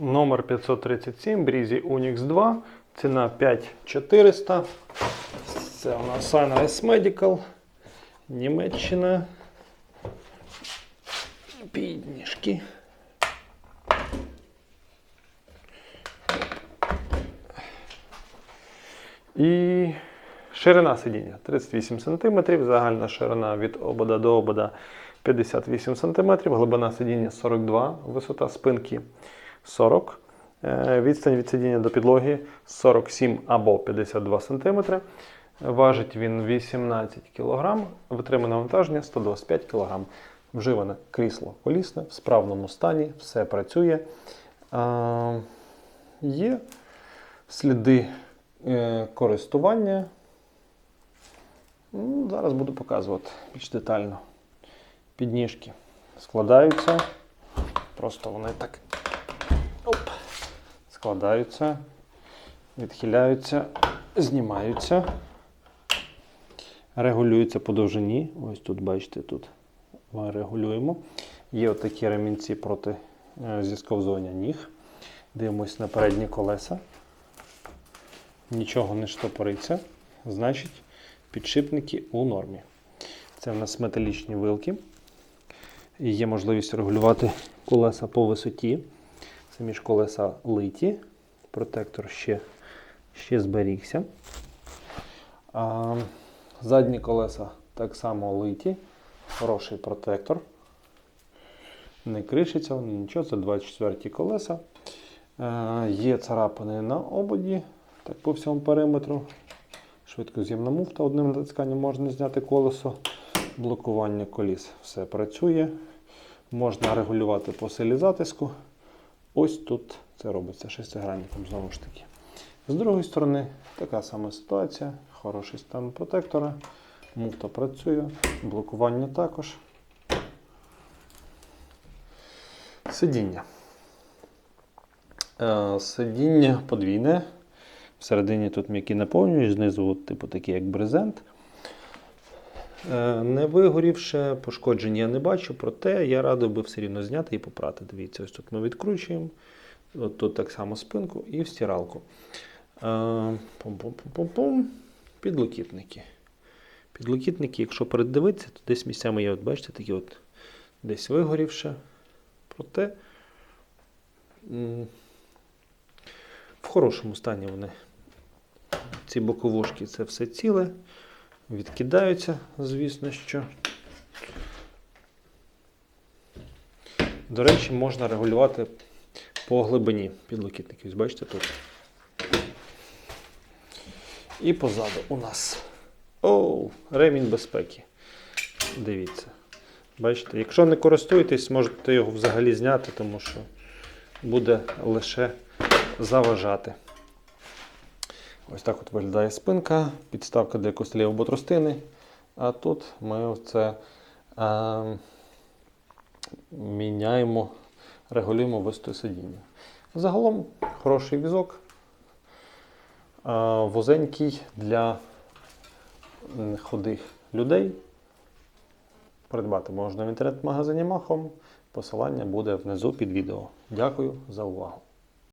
Номер 537, Брізі Unix 2, ціна 5400. Це у нас Sunrise Medical, Німеччина. Підніжки. І ширина сидіння 38 см, загальна ширина від обода до обода 58 см, глибина сидіння 42 висота спинки 40 е, Відстань від сидіння до підлоги 47 або 52 см. Важить він 18 кг, витримане навантаження 125 кг. Вживане крісло колісне в справному стані, все працює. Е, Є сліди е, користування. Ну, Зараз буду показувати більш детально. Підніжки складаються. Просто вони так складаються, відхиляються, знімаються, регулюються по довжині. Ось тут, бачите, тут ми регулюємо. Є отакі ремінці проти е, зісковзування ніг. Дивимось на передні колеса. Нічого не штопориться. Значить, підшипники у нормі. Це в нас металічні вилки. І є можливість регулювати колеса по висоті. Самі ж колеса литі. Протектор ще, ще зберігся. А, задні колеса так само литі. Хороший протектор. Не кришиться, вони нічого, це 24 колеса. Е, є царапини на ободі, так по всьому периметру. Швидкоз'ємна муфта, одним натисканням можна зняти колесо. Блокування коліс все працює. Можна регулювати по силі затиску. Ось тут це робиться шестигранником знову ж таки. З другої сторони, така сама ситуація. Хороший стан протектора. Муфта працює, блокування також. Сидіння. Е, Сидіння подвійне. Всередині тут м'який наповнювач, знизу от, типу такий як брезент. Е, Не вигорівши, пошкоджень я не бачу, проте я радив би все рівно зняти і попрати. Дивіться, ось тут ми відкручуємо. От тут так само спинку і в стиралку. Е, Пум-пум-пум-пум. Підлокітники. Підлокітники, якщо передивитися, то десь місцями є, от бачите, такі от десь вигорівши. Проте в хорошому стані вони. Ці боковушки це все ціле. Відкидаються, звісно, що. До речі, можна регулювати по глибині підлокітників. Бачите тут. І позаду у нас. Оу, ремінь безпеки. Дивіться. Бачите, якщо не користуєтесь, можете його взагалі зняти, тому що буде лише заважати. Ось так от виглядає спинка, підставка для костелів або тростини. А тут ми це е, міняємо, регулюємо висоту сидіння. Загалом хороший візок, е, возенький для м, худих людей. Придбати можна в інтернет-магазині Махом. Посилання буде внизу під відео. Дякую за увагу.